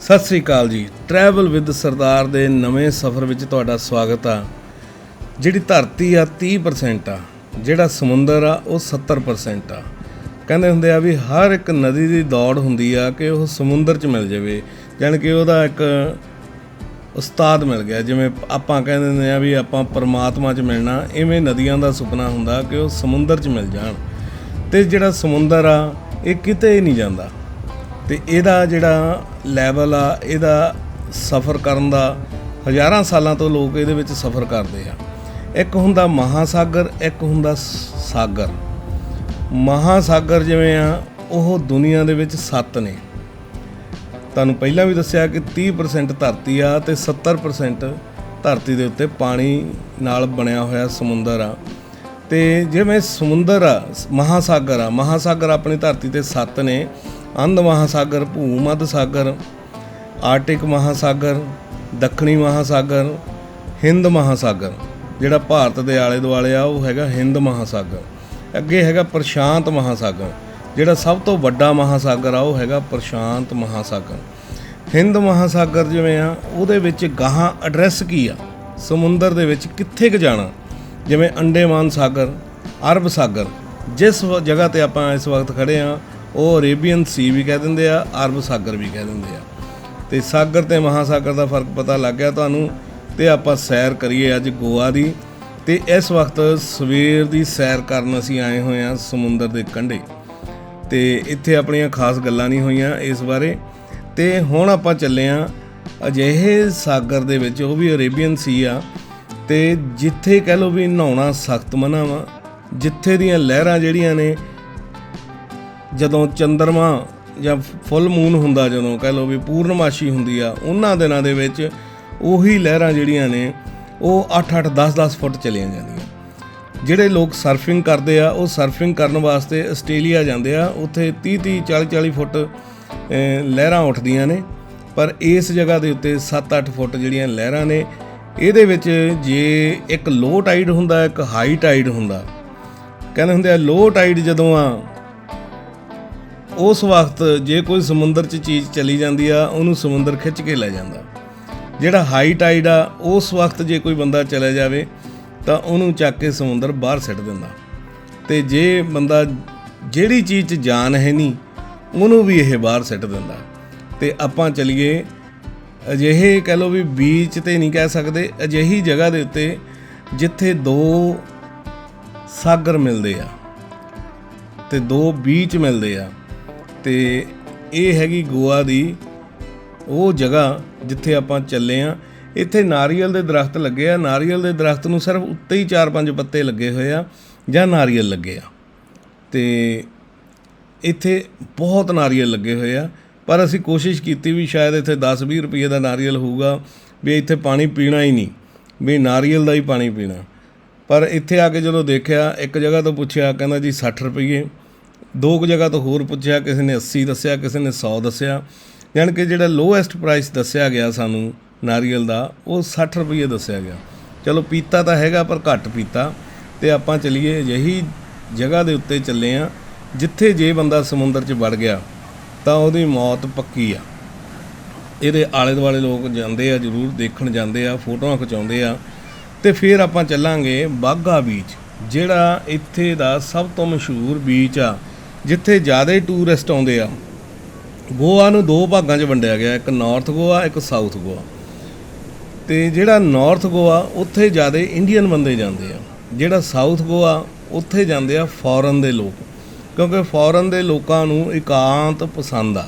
ਸਤਿ ਸ੍ਰੀ ਅਕਾਲ ਜੀ। Travel with ਸਰਦਾਰ ਦੇ ਨਵੇਂ ਸਫ਼ਰ ਵਿੱਚ ਤੁਹਾਡਾ ਸਵਾਗਤ ਆ। ਜਿਹੜੀ ਧਰਤੀ ਆ 30% ਆ। ਜਿਹੜਾ ਸਮੁੰਦਰ ਆ, ਉਹ 70% ਆ। ਕਹਿੰਦੇ ਹੁੰਦੇ ਆ ਵੀ ਹਰ ਇੱਕ ਨਦੀ ਦੀ ਦੌੜ ਹੁੰਦੀ ਆ ਕਿ ਉਹ ਸਮੁੰਦਰ 'ਚ ਮਿਲ ਜਾਵੇ। ਜਾਣੀ ਕਿ ਉਹਦਾ ਇੱਕ ਉਸਤਾਦ ਮਿਲ ਗਿਆ। ਜਿਵੇਂ ਆਪਾਂ ਕਹਿੰਦੇ ਹੁੰਦੇ ਆ ਵੀ ਆਪਾਂ ਪਰਮਾਤਮਾ 'ਚ ਮਿਲਣਾ, ਇਵੇਂ ਨਦੀਆਂ ਦਾ ਸੁਪਨਾ ਹੁੰਦਾ ਕਿ ਉਹ ਸਮੁੰਦਰ 'ਚ ਮਿਲ ਜਾਣ। ਤੇ ਜਿਹੜਾ ਸਮੁੰਦਰ ਆ, ਇਹ ਕਿਤੇ ਨਹੀਂ ਜਾਂਦਾ। ਤੇ ਇਹਦਾ ਜਿਹੜਾ ਲੈਵਲ ਆ, ਇਹਦਾ ਸਫ਼ਰ ਕਰਨ ਦਾ ਹਜ਼ਾਰਾਂ ਸਾਲਾਂ ਤੋਂ ਲੋਕ ਇਹਦੇ ਵਿੱਚ ਸਫ਼ਰ ਕਰਦੇ ਆ। ਇੱਕ ਹੁੰਦਾ ਮਹਾਸਾਗਰ, ਇੱਕ ਹੁੰਦਾ ਸਾਗਰ। ਮਹਾਸਾਗਰ ਜਿਵੇਂ ਆ, ਉਹ ਦੁਨੀਆ ਦੇ ਵਿੱਚ ਸੱਤ ਨੇ। ਤੁਹਾਨੂੰ ਪਹਿਲਾਂ ਵੀ ਦੱਸਿਆ ਕਿ 30% ਧਰਤੀ ਆ ਤੇ 70% ਧਰਤੀ ਦੇ ਉੱਤੇ ਪਾਣੀ ਨਾਲ ਬਣਿਆ ਹੋਇਆ ਸਮੁੰਦਰ ਆ। ਤੇ ਜਿਵੇਂ ਸਮੁੰਦਰ ਆ, ਮਹਾਸਾਗਰ ਆ, ਮਹਾਸਾਗਰ ਆਪਣੀ ਧਰਤੀ ਤੇ ਸੱਤ ਨੇ ਅੰਧ ਮਹਾਸਾਗਰ ਭੂਮੱਧ ਸਾਗਰ, ਆਰਟਿਕ ਮਹਾਸਾਗਰ, ਦੱਖਣੀ ਮਹਾਸਾਗਰ, ਹਿੰਦ ਮਹਾਸਾਗਰ। ਜਿਹੜਾ ਭਾਰਤ ਦੇ ਆਲੇ ਦੁਆਲੇ ਆ, ਉਹ ਹੈਗਾ ਹਿੰਦ ਮਹਾਸਾਗਰ। ਅੱਗੇ ਹੈਗਾ ਪ੍ਰਸ਼ਾਂਤ ਮਹਾਸਾਗਰ। ਜਿਹੜਾ ਸਭ ਤੋਂ ਵੱਡਾ ਮਹਾਸਾਗਰ ਆ, ਉਹ ਹੈਗਾ ਪ੍ਰਸ਼ਾਂਤ ਮਹਾਸਾਗਰ। ਹਿੰਦ ਮਹਾਸਾਗਰ ਜਿਵੇਂ ਆ, ਉਹਦੇ ਵਿੱਚ ਗਾਹਾਂ ਐਡਰੈਸ ਕੀ ਆ? ਸਮੁੰਦਰ ਦੇ ਵਿੱਚ ਕਿੱਥੇ ਕ ਜਾਣਾ? ਜਿਵੇਂ ਅੰਡੇਮਾਨ ਸਾਗਰ, ਅਰਬ ਸਾਗਰ। ਜਿਸ ਜਗ੍ਹਾ ਤੇ ਆਪਾਂ ਇਸ ਵਕਤ ਖੜੇ ਆ ਉਹ ਅਰੇਬੀਅਨ ਸੀ ਵੀ ਕਹਿ ਦਿੰਦੇ ਆ, ਅਰਬ ਸਾਗਰ ਵੀ ਕਹਿ ਦਿੰਦੇ ਆ। ਤੇ ਸਾਗਰ ਤੇ ਮਹਾਸਾਗਰ ਦਾ ਫ਼ਰਕ ਪਤਾ ਲੱਗ ਗਿਆ ਤੁਹਾਨੂੰ, ਤੇ ਆਪਾਂ ਸੈਰ ਕਰੀਏ ਅੱਜ ਗੋਆ ਦੀ। ਤੇ ਇਸ ਵਕਤ ਸਵੇਰ ਦੀ ਸੈਰ ਕਰਨ ਅਸੀਂ ਆਏ ਹੋਏ ਆ ਸਮੁੰਦਰ ਦੇ ਕੰਢੇ। ਤੇ ਇੱਥੇ ਆਪਣੀਆਂ ਖਾਸ ਗੱਲਾਂ ਨਹੀਂ ਹੋਈਆਂ ਇਸ ਬਾਰੇ। ਤੇ ਹੁਣ ਆਪਾਂ ਚੱਲੇ ਆ ਅਜਿਹੇ ਸਾਗਰ ਦੇ ਵਿੱਚ, ਉਹ ਵੀ ਅਰੇਬੀਅਨ ਸੀ ਆ। ਤੇ ਜਿੱਥੇ ਕਹਿ ਲਓ ਵੀ ਨਹਾਉਣਾ ਸਖਤ ਮਨਾ ਵਾ, ਜਿੱਥੇ ਦੀਆਂ ਲਹਿਰਾਂ ਜਿਹੜੀਆਂ ਨੇ ਜਦੋਂ ਚੰ드ਰਮਾ ਜਾਂ ਫੁੱਲ ਮੂਨ ਹੁੰਦਾ ਜਦੋਂ, ਕਹਿ ਲਓ ਵੀ ਪੂਰਨਮਾਸ਼ੀ ਹੁੰਦੀ ਆ, ਉਹਨਾਂ ਦਿਨਾਂ ਦੇ ਵਿੱਚ ਉਹੀ ਲਹਿਰਾਂ ਜਿਹੜੀਆਂ ਨੇ, ਉਹ 8-8 10-10 ਫੁੱਟ ਚਲੀਆਂ ਜਾਂਦੀਆਂ। ਜਿਹੜੇ ਲੋਕ ਸਰਫਿੰਗ ਕਰਦੇ ਆ, ਉਹ ਸਰਫਿੰਗ ਕਰਨ ਵਾਸਤੇ ਆਸਟ੍ਰੇਲੀਆ ਜਾਂਦੇ ਆ, ਉੱਥੇ 30-30 40-40 ਫੁੱਟ ਲਹਿਰਾਂ ਉੱਠਦੀਆਂ ਨੇ। ਪਰ ਇਸ ਜਗ੍ਹਾ ਦੇ ਉੱਤੇ 7-8 ਫੁੱਟ ਜਿਹੜੀਆਂ ਲਹਿਰਾਂ ਨੇ, ਇਹਦੇ ਵਿੱਚ ਜੇ ਇੱਕ ਲੋ ਟਾਈਡ ਹੁੰਦਾ, ਇੱਕ ਹਾਈ ਟਾਈਡ ਹੁੰਦਾ, ਕਹਿੰਦੇ ਹੁੰਦੇ ਆ ਲੋ ਟਾਈਡ ਜਦੋਂ ਆ ਉਸ ਵਕਤ ਜੇ ਕੋਈ ਸਮੁੰਦਰ 'ਚ ਚੀਜ਼ ਚਲੀ ਜਾਂਦੀ ਆ, ਉਹਨੂੰ ਸਮੁੰਦਰ ਖਿੱਚ ਕੇ ਲੈ ਜਾਂਦਾ। ਜਿਹੜਾ ਹਾਈ ਟਾਈਡ ਆ, ਉਸ ਵਕਤ ਜੇ ਕੋਈ ਬੰਦਾ ਚਲੇ ਜਾਵੇ, ਤਾਂ ਉਹਨੂੰ ਚੱਕ ਕੇ ਸਮੁੰਦਰ ਬਾਹਰ ਸਿੱਟ ਦਿੰਦਾ। ਤੇ ਜੇ ਬੰਦਾ ਜਿਹੜੀ ਚੀਜ਼ 'ਚ ਜਾਨ ਹੈ ਨਹੀਂ, ਉਹਨੂੰ ਵੀ ਇਹ ਬਾਹਰ ਸਿੱਟ ਦਿੰਦਾ। ਤੇ ਆਪਾਂ ਚਲੀਏ, ਅਜਿਹੇ ਕਹਿ ਲਓ ਵੀ ਬੀਚ ਤੇ ਨਹੀਂ ਕਹਿ ਸਕਦੇ, ਅਜਿਹੀ ਜਗ੍ਹਾ ਦੇ ਉੱਤੇ ਜਿੱਥੇ ਦੋ ਸਾਗਰ ਮਿਲਦੇ ਆ। ਤੇ ਦੋ ਬੀਚ ਮਿਲਦੇ ਆ। ਤੇ ਇਹ ਹੈਗੀ ਗੋਆ ਦੀ ਉਹ ਜਗ੍ਹਾ ਜਿੱਥੇ ਆਪਾਂ ਚੱਲੇ ਆ। ਇੱਥੇ ਨਾਰੀਅਲ ਦੇ ਦਰਖਤ ਲੱਗੇ ਆ। ਨਾਰੀਅਲ ਦੇ ਦਰਖਤ ਨੂੰ ਸਿਰਫ ਉੱਤੇ ਹੀ 4-5 ਪੱਤੇ ਲੱਗੇ ਹੋਏ ਆ ਜਾਂ ਨਾਰੀਅਲ ਲੱਗੇ ਆ। ਤੇ ਇੱਥੇ ਬਹੁਤ ਨਾਰੀਅਲ ਲੱਗੇ ਹੋਏ ਆ। ਪਰ ਅਸੀਂ ਕੋਸ਼ਿਸ਼ ਕੀਤੀ ਵੀ ਸ਼ਾਇਦ ਇੱਥੇ 10-20 ਰੁਪਏ ਦਾ ਨਾਰੀਅਲ ਹੋਊਗਾ ਵੀ ਇੱਥੇ ਪਾਣੀ ਪੀਣਾ ਹੀ ਨਹੀਂ, ਵੀ ਨਾਰੀਅਲ ਦਾ ਹੀ ਪਾਣੀ ਪੀਣਾ। ਪਰ ਇੱਥੇ ਆ ਕੇ ਜਦੋਂ ਦੇਖਿਆ, ਇੱਕ ਜਗ੍ਹਾ ਤੋਂ ਪੁੱਛਿਆ, ਕਹਿੰਦਾ ਜੀ 60 ਰੁਪਏ। ਦੋ ਕੁ ਜਗ੍ਹਾ ਤੋਂ ਹੋਰ ਪੁੱਛਿਆ, ਕਿਸੇ ਨੇ 80 ਦੱਸਿਆ, ਕਿਸੇ ਨੇ 100 ਦੱਸਿਆ। ਯਾਨੀ ਕਿ ਜਿਹੜਾ ਲੋਐਸਟ ਪ੍ਰਾਈਸ ਦੱਸਿਆ ਗਿਆ ਸਾਨੂੰ ਨਾਰੀਅਲ ਦਾ, ਉਹ 60 ਰੁਪਏ ਦੱਸਿਆ ਗਿਆ। ਚਲੋ ਪੀਤਾ ਤਾਂ ਹੈਗਾ, ਪਰ ਘੱਟ ਪੀਤਾ। ਤੇ ਆਪਾਂ ਚਲੀਏ ਅਜਿਹੀ ਜਗ੍ਹਾ ਦੇ ਉੱਤੇ ਚੱਲੇ ਆ, ਜਿੱਥੇ ਜੇ ਬੰਦਾ ਸਮੁੰਦਰ 'ਚ ਵੜ ਗਿਆ, ਤਾਂ ਉਹਦੀ ਮੌਤ ਪੱਕੀ ਆ। ਇਹਦੇ ਆਲੇ ਦੁਆਲੇ ਲੋਕ ਜਾਂਦੇ ਆ, ਜ਼ਰੂਰ ਦੇਖਣ ਜਾਂਦੇ ਆ, ਫੋਟੋਆਂ ਖਿਚਾਉਂਦੇ ਆ। ਤੇ ਫਿਰ ਆਪਾਂ ਚੱਲਾਂਗੇ ਬਾਗਾ ਬੀਚ ਜਿਹੜਾ ਇੱਥੇ ਦਾ ਸਭ ਤੋਂ ਮਸ਼ਹੂਰ ਬੀਚ ਆ। ਜਿੱਥੇ ਜ਼ਿਆਦਾ ਟੂਰਿਸਟ ਆਉਂਦੇ ਆ, ਗੋਆ ਨੂੰ ਦੋ ਭਾਗਾਂ 'ਚ ਵੰਡਿਆ ਗਿਆ, ਇੱਕ ਨਾਰਥ ਗੋਆ ਇੱਕ ਸਾਊਥ ਗੋਆ ਤੇ ਜਿਹੜਾ ਨਾਰਥ ਗੋਆ ਉੱਥੇ ਜ਼ਿਆਦਾ ਇੰਡੀਅਨ ਬੰਦੇ ਜਾਂਦੇ ਆ। ਜਿਹੜਾ ਸਾਊਥ ਗੋਆ ਉੱਥੇ ਜਾਂਦੇ ਆ ਫੋਰਨ ਦੇ ਲੋਕ। ਕਿਉਂਕਿ ਫੋਰਨ ਦੇ ਲੋਕਾਂ ਨੂੰ ਇਕਾਂਤ ਪਸੰਦ ਆ।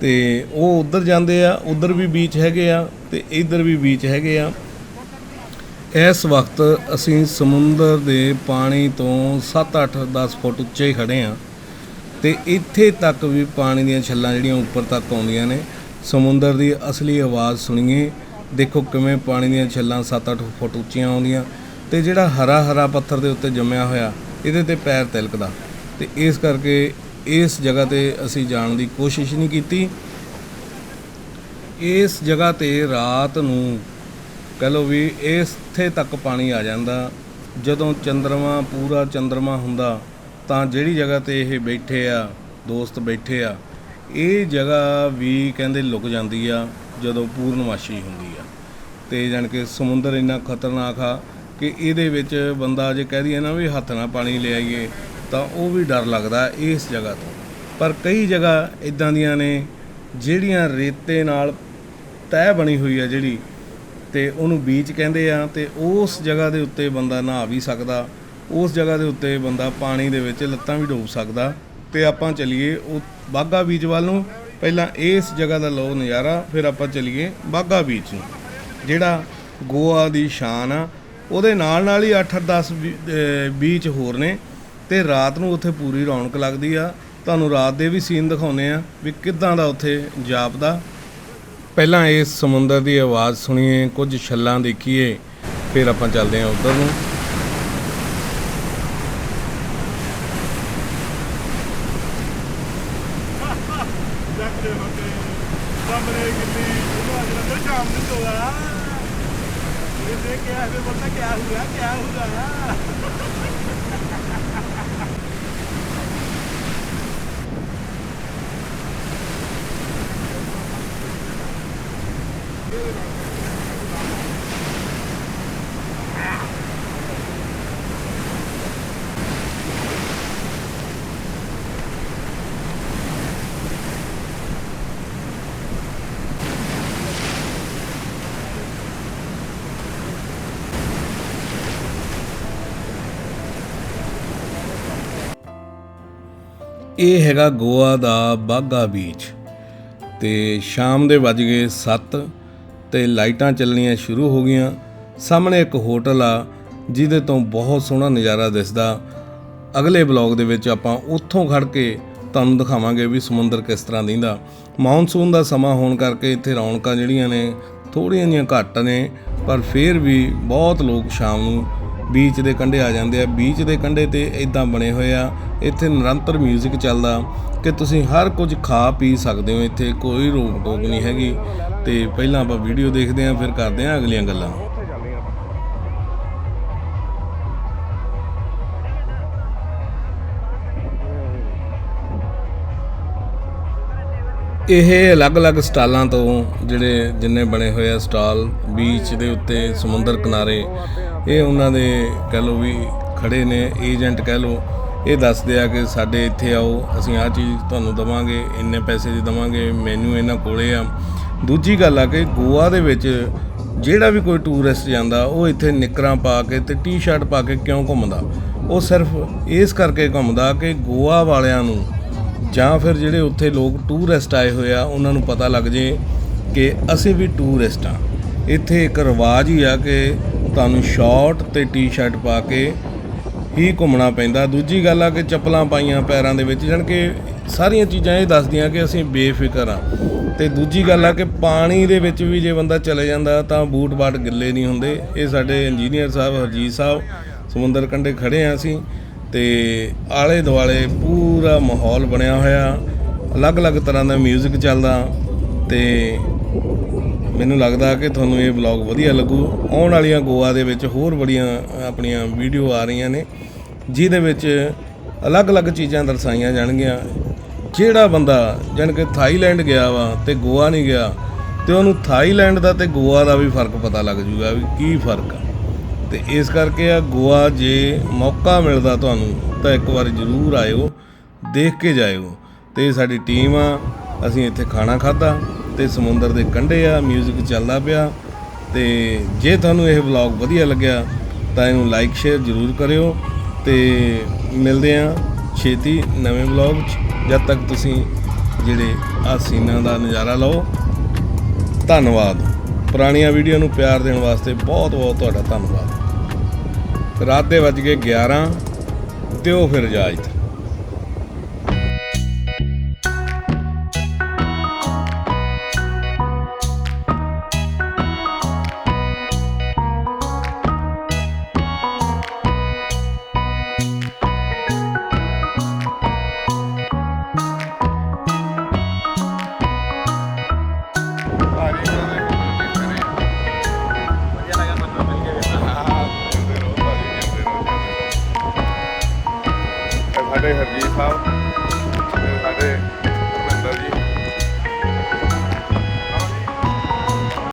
ਤੇ ਉਹ ਉੱਧਰ ਜਾਂਦੇ ਆ, ਉੱਧਰ ਵੀ ਬੀਚ ਹੈਗੇ ਆ ਤੇ ਇੱਧਰ ਵੀ ਬੀਚ ਹੈਗੇ ਆ। ਇਸ ਵਕਤ ਅਸੀਂ ਸਮੁੰਦਰ ਦੇ ਪਾਣੀ ਤੋਂ 7-8 10 ਫੁੱਟ ਉੱਚੇ ਖੜੇ ਆ। ਤੇ ਇੱਥੇ ਤੱਕ ਵੀ ਪਾਣੀ ਦੀਆਂ ਛੱਲਾਂ ਜਿਹੜੀਆਂ ਉੱਪਰ ਤੱਕ ਆਉਂਦੀਆਂ ਨੇ, ਸਮੁੰਦਰ ਦੀ ਅਸਲੀ ਆਵਾਜ਼ ਸੁਣੀਏ, ਦੇਖੋ ਕਿਵੇਂ ਪਾਣੀ ਦੀਆਂ ਛੱਲਾਂ 7-8 ਫੁੱਟ ਉੱਚੀਆਂ ਆਉਂਦੀਆਂ ਤੇ ਜਿਹੜਾ ਹਰਾ ਹਰਾ ਪੱਥਰ ਦੇ ਉੱਤੇ ਜੰਮਿਆ ਹੋਇਆ, ਇਹਦੇ ਤੇ ਪੈਰ ਤਿਲਕਦਾ। ਤੇ ਇਸ ਕਰਕੇ ਇਸ ਜਗ੍ਹਾ ਤੇ ਅਸੀਂ ਜਾਣ ਦੀ ਕੋਸ਼ਿਸ਼ ਨਹੀਂ ਕੀਤੀ। ਇਸ ਜਗ੍ਹਾ ਤੇ ਰਾਤ ਨੂੰ ਕਹ ਲਓ ਵੀ ਇੱਥੇ ਤੱਕ ਪਾਣੀ ਆ ਜਾਂਦਾ, ਜਦੋਂ ਚੰ드ਰਮਾ ਪੂਰਾ ਚੰ드ਰਮਾ ਹੁੰਦਾ ਤਾਂ ਜਿਹੜੀ ਜਗ੍ਹਾ ਤੇ ਇਹ ਬੈਠੇ ਆ, ਦੋਸਤ ਬੈਠੇ ਆ, ਇਹ ਜਗ੍ਹਾ ਵੀ ਕਹਿੰਦੇ ਲੁਕ ਜਾਂਦੀ ਆ ਜਦੋਂ ਪੂਰਨਮਾਸ਼ੀ ਹੁੰਦੀ ਆ। ਤੇ ਜਾਣੀ ਕਿ ਸਮੁੰਦਰ ਇੰਨਾ ਖਤਰਨਾਕ ਆ ਕਿ ਇਹਦੇ ਵਿੱਚ ਬੰਦਾ ਜੇ ਕਹਿ ਦਈਏ ਨਾ ਵੀ ਹੱਥ ਨਾਲ ਪਾਣੀ ਲੈ ਆਈਏ, ਤਾਂ ਉਹ ਵੀ ਡਰ ਲੱਗਦਾ ਇਸ ਜਗ੍ਹਾ ਤੋਂ। ਪਰ ਕਈ ਜਗ੍ਹਾ ਇਦਾਂ ਦੀਆਂ ਨੇ ਜਿਹੜੀਆਂ ਰੇਤੇ ਨਾਲ ਤੈਅ ਬਣੀ ਹੋਈ ਆ ਜਿਹੜੀ, ਤੇ ਉਹਨੂੰ ਬੀਚ ਕਹਿੰਦੇ ਆ, ਤੇ ਉਸ ਜਗ੍ਹਾ ਦੇ ਉੱਤੇ ਬੰਦਾ ਨਹਾ ਵੀ ਸਕਦਾ। ਉਸ ਜਗ੍ਹਾ ਦੇ ਉੱਤੇ ਬੰਦਾ ਪਾਣੀ ਦੇ ਵਿੱਚ ਲੱਤਾਂ ਵੀ ਡੋਬ ਸਕਦਾ ਤੇ ਆਪਾਂ ਚਲੀਏ ਉਹ ਬਾਗਾ ਬੀਚ ਵੱਲ ਨੂੰ। ਪਹਿਲਾਂ ਇਸ ਜਗ੍ਹਾ ਦਾ ਲਓ ਨਜ਼ਾਰਾ, ਫਿਰ ਆਪਾਂ ਚਲੀਏ ਬਾਗਾ ਬੀਚ ਨੂੰ, ਜਿਹੜਾ ਗੋਆ ਦੀ ਸ਼ਾਨ ਆ। ਉਹਦੇ ਨਾਲ ਨਾਲ ਹੀ 8-10 ਬੀਚ ਹੋਰ ਨੇ ਤੇ ਰਾਤ ਨੂੰ ਉੱਥੇ ਪੂਰੀ ਰੌਣਕ ਲੱਗਦੀ ਆ। ਤੁਹਾਨੂੰ ਰਾਤ ਦੇ ਵੀ ਸੀਨ ਦਿਖਾਉਨੇ ਆ ਵੀ ਕਿੱਦਾਂ ਦਾ ਉੱਥੇ ਜਾਪਦਾ। ਪਹਿਲਾਂ ਇਸ ਸਮੁੰਦਰ ਦੀ ਆਵਾਜ਼ ਸੁਣੀਏ, ਕੁਝ ਛੱਲਾਂ ਦੇਖੀਏ, ਫਿਰ ਆਪਾਂ ਚੱਲਦੇ ਹਾਂ ਉਧਰ ਨੂੰ। ਜੱਟ ਹੁੰਦੇ ਸਾਹਮਣੇ ਕਿੰਨੀ ਉਹ ਅੱਜ ਨਾ ਸ਼ਾਮ ਨੂੰ ਤੋਆ ਇਹ ਦੇਖ ਕੇ ਆਵੇ ਬੋਲਦਾ ਕੀ ਹੁਆ ਇਹ ਹੈਗਾ ਗੋਆ ਦਾ ਬਾਗਾ ਬੀਚ। ਤੇ ਸ਼ਾਮ ਦੇ ਵੱਜ ਗਏ 7 ਤੇ ਲਾਈਟਾਂ ਚੱਲਣੀਆਂ ਸ਼ੁਰੂ ਹੋ ਗਈਆਂ। ਸਾਹਮਣੇ ਇੱਕ ਹੋਟਲ ਆ, ਜਿਹਦੇ ਤੋਂ ਬਹੁਤ ਸੋਹਣਾ ਨਜ਼ਾਰਾ ਦਿਸਦਾ। ਅਗਲੇ ਬਲੌਗ ਦੇ ਵਿੱਚ ਆਪਾਂ ਉੱਥੋਂ ਖੜ ਕੇ ਤੁਹਾਨੂੰ ਦਿਖਾਵਾਂਗੇ ਵੀ ਸਮੁੰਦਰ ਕਿਸ ਤਰ੍ਹਾਂ ਦਿੰਦਾ। ਮੌਨਸੂਨ ਦਾ ਸਮਾਂ ਹੋਣ ਕਰਕੇ ਇੱਥੇ ਰੌਣਕਾਂ ਜਿਹੜੀਆਂ ਨੇ, ਥੋੜ੍ਹੀਆਂ ਜਿਹੀਆਂ ਘੱਟ ਨੇ, ਪਰ ਫਿਰ ਵੀ ਬਹੁਤ ਲੋਕ ਸ਼ਾਮ ਨੂੰ ਬੀਚ ਦੇ ਕੰਢੇ ਆ ਜਾਂਦੇ ਆ। ਬੀਚ ਦੇ ਕੰਢੇ ਤੇ ਇਦਾਂ ਬਣੇ ਹੋਏ ਆ। ਇੱਥੇ ਨਿਰੰਤਰ 뮤직 ਚੱਲਦਾ। ਕਿ ਤੁਸੀਂ ਹਰ ਕੁਝ ਖਾ ਪੀ ਸਕਦੇ ਹੋ। ਇੱਥੇ ਕੋਈ ਰੋਕ ਟੋਕ ਨਹੀਂ ਹੈਗੀ। ਤੇ ਪਹਿਲਾਂ ਆਪਾਂ ਵੀਡੀਓ ਦੇਖਦੇ ਆਂ ਫਿਰ ਕਰਦੇ ਆਂ ਅਗਲੀਆਂ ਗੱਲਾਂ। ਇਹ ਅਲੱਗ-ਅਲੱਗ ਸਟਾਲਾਂ ਤੋਂ ਜਿਹੜੇ ਜਿੰਨੇ ਬਣੇ ਹੋਏ ਆ ਸਟਾਲ, ਬੀਚ ਦੇ ਉੱਤੇ, ਸਮੁੰਦਰ ਕਿਨਾਰੇ, ਇਹ ਉਹਨਾਂ ਦੇ ਕਹਿ ਲਓ ਵੀ ਖੜੇ ਨੇ, ਏਜੰਟ ਕਹਿ ਲਓ। ਇਹ ਦੱਸਦੇ ਆ ਕਿ ਸਾਡੇ ਇੱਥੇ ਆਓ, ਅਸੀਂ ਆਹ ਚੀਜ਼ ਤੁਹਾਨੂੰ ਦਵਾਂਗੇ, ਇੰਨੇ ਪੈਸੇ ਦੀ ਦਵਾਂਗੇ, ਮੈਨੂ ਇਹਨਾਂ ਕੋਲੇ ਆ। ਦੂਜੀ ਗੱਲ ਆ ਕਿ ਗੋਆ ਦੇ ਵਿੱਚ ਜਿਹੜਾ ਵੀ ਕੋਈ ਟੂਰਿਸਟ ਜਾਂਦਾ, ਉਹ ਇੱਥੇ ਨਿਕਰਾਂ ਪਾ ਕੇ ਤੇ ਟੀ-ਸ਼ਰਟ ਪਾ ਕੇ ਕਿਉਂ ਘੁੰਮਦਾ? ਉਹ ਸਿਰਫ ਇਸ ਕਰਕੇ ਘੁੰਮਦਾ ਕਿ ਗੋਆ ਵਾਲਿਆਂ ਨੂੰ ਜਾਂ ਫਿਰ ਜਿਹੜੇ ਉੱਥੇ ਲੋਕ ਟੂਰਿਸਟ ਆਏ ਹੋਏ ਆ, ਉਹਨਾਂ ਨੂੰ ਪਤਾ ਲੱਗ ਜੇ ਕਿ ਅਸੀਂ ਵੀ ਟੂਰਿਸਟ ਆ। ਇੱਥੇ ਇੱਕ ਰਿਵਾਜ ਹੀ ਆ ਕਿ ਤੁਹਾਨੂੰ ਸ਼ਾਰਟ ਤੇ ਟੀ-ਸ਼ਰਟ ਪਾ ਕੇ ਹੀ ਘੁੰਮਣਾ ਪੈਂਦਾ। ਦੂਜੀ ਗੱਲ ਆ ਕਿ ਚੱਪਲਾਂ ਪਾਈਆਂ ਪੈਰਾਂ ਦੇ ਵਿੱਚ, ਜਾਣ ਕਿ ਸਾਰੀਆਂ ਚੀਜ਼ਾਂ ਇਹ ਦੱਸਦੀਆਂ ਕਿ ਅਸੀਂ ਬੇਫਿਕਰ ਆ। ਤੇ ਦੂਜੀ ਗੱਲ ਆ ਕਿ ਪਾਣੀ ਦੇ ਵਿੱਚ ਵੀ ਜੇ ਬੰਦਾ ਚਲੇ ਜਾਂਦਾ, ਤਾਂ ਬੂਟ ਬਾਟ ਗਿੱਲੇ ਨਹੀਂ ਹੁੰਦੇ। ਇਹ ਸਾਡੇ ਇੰਜੀਨੀਅਰ ਸਾਹਿਬ, ਹਰਜੀਤ ਸਾਹਿਬ, ਸਮੁੰਦਰ ਕੰਢੇ ਖੜੇ ਆ ਅਸੀਂ। ਤੇ ਆਲੇ ਦੁਆਲੇ ਪੂਰਾ ਮਾਹੌਲ ਬਣਿਆ ਹੋਇਆ। ਅਲੱਗ-ਅਲੱਗ ਤਰ੍ਹਾਂ ਦਾ 뮤직 ਚੱਲਦਾ ਤੇ ਮੈਨੂੰ ਲੱਗਦਾ ਕਿ ਤੁਹਾਨੂੰ ਇਹ ਵਲੌਗ ਵਧੀਆ ਲੱਗੂ। ਆਉਣ ਵਾਲੀਆਂ ਗੋਆ ਦੇ ਵਿੱਚ ਹੋਰ ਬੜੀਆਂ ਆਪਣੀਆਂ ਵੀਡੀਓ ਆ ਰਹੀਆਂ ਨੇ, ਜਿਹਦੇ ਵਿੱਚ ਅਲੱਗ-ਅਲੱਗ ਚੀਜ਼ਾਂ ਦਰਸਾਈਆਂ ਜਾਣਗੀਆਂ। ਜਿਹੜਾ ਬੰਦਾ, ਜਾਣੀ ਕਿ ਥਾਈਲੈਂਡ ਗਿਆ ਵਾ ਤੇ ਗੋਆ ਨਹੀਂ ਗਿਆ, ਤੇ ਉਹਨੂੰ ਥਾਈਲੈਂਡ ਦਾ ਤੇ ਗੋਆ ਦਾ ਵੀ ਫ਼ਰਕ ਪਤਾ ਲੱਗ ਜੂਗਾ ਵੀ ਕੀ ਫ਼ਰਕ ਆ। ਤੇ ਇਸ ਕਰਕੇ ਆ ਗੋਆ ਜੇ ਮੌਕਾ ਮਿਲਦਾ ਤੁਹਾਨੂੰ ਤਾਂ ਇੱਕ ਵਾਰ ਜ਼ਰੂਰ ਆਇਓ, ਦੇਖ ਕੇ ਜਾਇਓ। ਤੇ ਸਾਡੀ ਟੀਮ ਆ, ਅਸੀਂ ਇੱਥੇ ਖਾਣਾ ਖਾਦਾ ਤੇ ਸਮੁੰਦਰ ਦੇ ਕੰਢੇ ਆ 뮤직 ਚੱਲਦਾ ਪਿਆ। ਤੇ ਜੇ ਤੁਹਾਨੂੰ ਇਹ ਵਲੌਗ ਵਧੀਆ ਲੱਗਿਆ ਤਾਂ ਇਹਨੂੰ ਲਾਈਕ ਸ਼ੇਅਰ ਜ਼ਰੂਰ ਕਰਿਓ। ਤੇ ਮਿਲਦੇ ਆ ਛੇਤੀ ਨਵੇਂ ਵਲੌਗ 'ਚ, ਜਦ ਤੱਕ ਤੁਸੀਂ ਜਿਹੜੇ ਆ ਸੀਨਾਂ ਦਾ ਨਜ਼ਾਰਾ ਲਓ। ਧੰਨਵਾਦ। ਪੁਰਾਣੀਆਂ ਵੀਡੀਓ ਨੂੰ ਪਿਆਰ ਦੇਣ ਵਾਸਤੇ ਬਹੁਤ ਬਹੁਤ ਤੁਹਾਡਾ ਧੰਨਵਾਦ। ਰਾਤ ਦੇ ਵੱਜ ਗਏ 11 ਦਿਓ ਫਿਰ ਇਜਾਜ਼ਤ।